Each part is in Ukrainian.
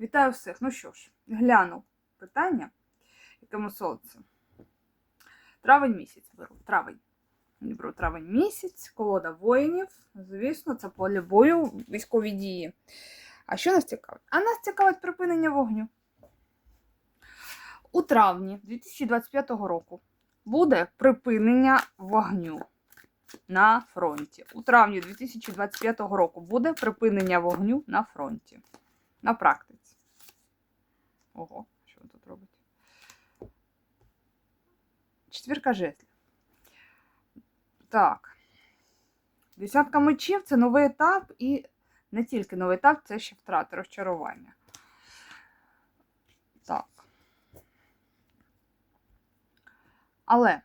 Вітаю всіх. Ну що ж, гляну питання, якому сонце. Травень місяць беру. Травень. Беру травень місяць, колода воїнів. Звісно, це поле бою, військові дії. А що нас цікавить? А нас цікавить припинення вогню. У травні 2025 року буде припинення вогню на фронті. У травні 2025 року буде припинення вогню на фронті. На практиці. Ого, що ви тут робите? Четвірка жезлів. Так. Десятка мечів це новий етап, і не тільки новий етап, це ще втрати, розчарування. Так. Але,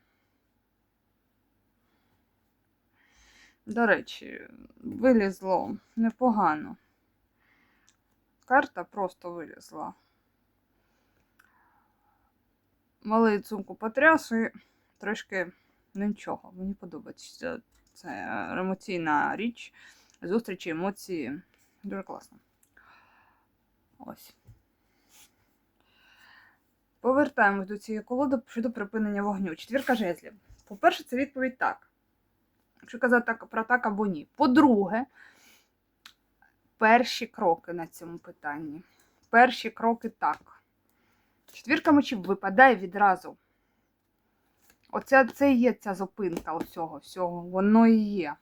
до речі, вилізло непогано. Карта просто вилізла. Малий сумку потряс і трошки нічого. Мені подобається. Це емоційна річ. Зустрічі, емоції. Дуже класно. Ось. Повертаємось до цієї колоди щодо припинення вогню. Четвірка жезлів. По-перше, це відповідь так. Якщо казати так, про так або ні. По-друге, перші кроки на цьому питанні. Перші кроки так. Четвірка мечів випадає відразу. Оце це і є ця зупинка усього всього. Воно і є.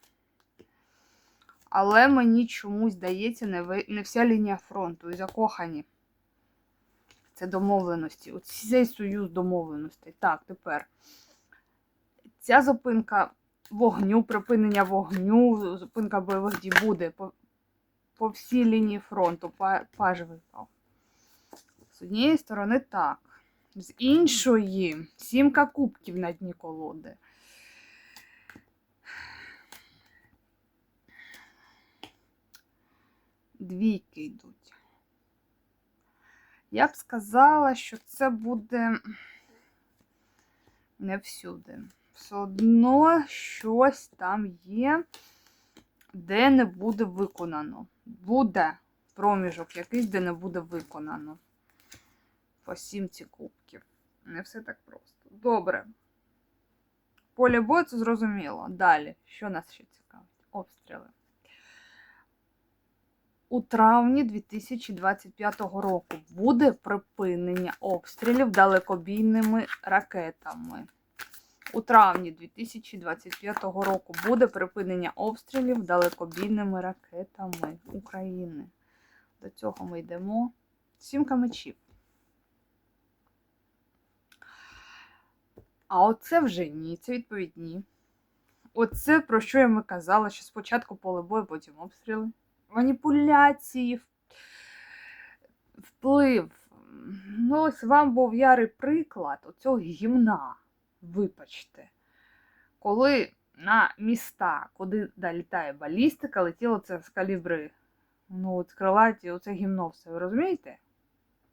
Але мені чомусь здається, не, ви, не вся лінія фронту і закохані. Це домовленості. Оцей союз домовленостей. Так, тепер. Ця зупинка вогню, припинення вогню, зупинка бойових дій буде по, по всій лінії фронту. Па- Паж випав. З однієї сторони так. З іншої сімка кубків на дні колоди. Двійки йдуть. Я б сказала, що це буде не всюди. Все одно щось там є, де не буде виконано. Буде проміжок якийсь, де не буде виконано. По кубків. Не все так просто. Добре. Поле бою це зрозуміло. Далі, що нас ще цікавить? Обстріли. У травні 2025 року буде припинення обстрілів далекобійними ракетами. У травні 2025 року буде припинення обстрілів далекобійними ракетами України. До цього ми йдемо. Сімка мечів. А оце вже ні, це відповідь ні. Оце про що я ми казала, що спочатку поле бою, потім обстріли. Маніпуляції, вплив. Ну, ось вам був ярий приклад оцього гімна, вибачте. Коли на міста, куди долітає балістика, летіло це з калібри. Ну, от крилаті, оце гімно все. Ви розумієте?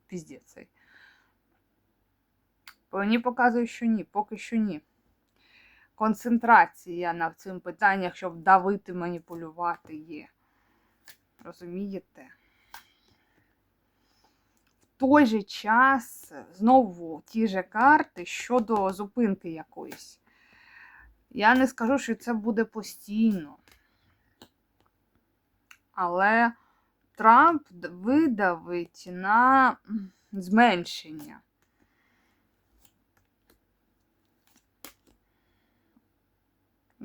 Піздець цей. Мені показує, що ні, поки що ні. Концентрація на цим питаннях, щоб давити, маніпулювати є. Розумієте? В той же час знову ті же карти щодо зупинки якоїсь. Я не скажу, що це буде постійно. Але Трамп видавить на зменшення.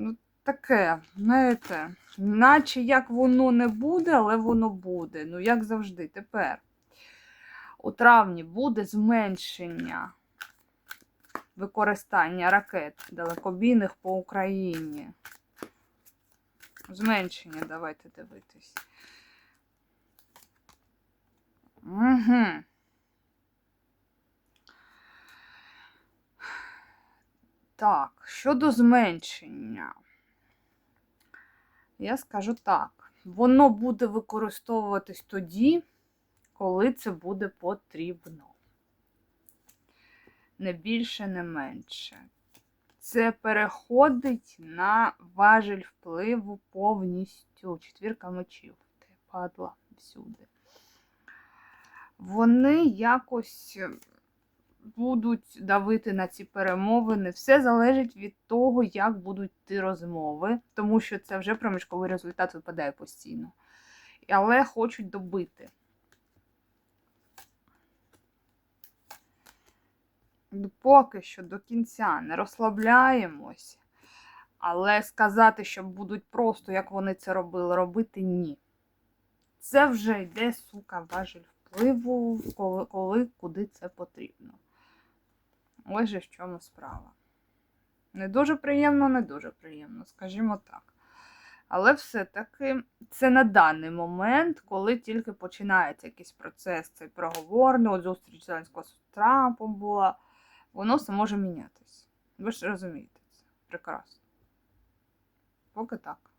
Ну, таке, знаєте, наче як воно не буде, але воно буде. Ну, як завжди, тепер. У травні буде зменшення використання ракет далекобійних по Україні. Зменшення, давайте дивитись. Угу. Так, щодо зменшення, я скажу так, воно буде використовуватись тоді, коли це буде потрібно. Не більше, не менше. Це переходить на важель впливу повністю. Четвірка мечів. Падла всюди. вони якось будуть давити на ці перемовини. Все залежить від того, як будуть йти розмови, тому що це вже проміжковий результат випадає постійно. Але хочуть добити. Поки що до кінця не розслабляємось, але сказати, що будуть просто, як вони це робили, робити ні. Це вже йде, сука, важель впливу, коли, коли куди це потрібно. Ось же в чому справа. Не дуже приємно, не дуже приємно, скажімо так. Але все-таки це на даний момент, коли тільки починається якийсь процес, цей проговорний, от зустріч Зеленського з Трампом була, воно все може мінятись. Ви ж розумієте це прекрасно. Поки так.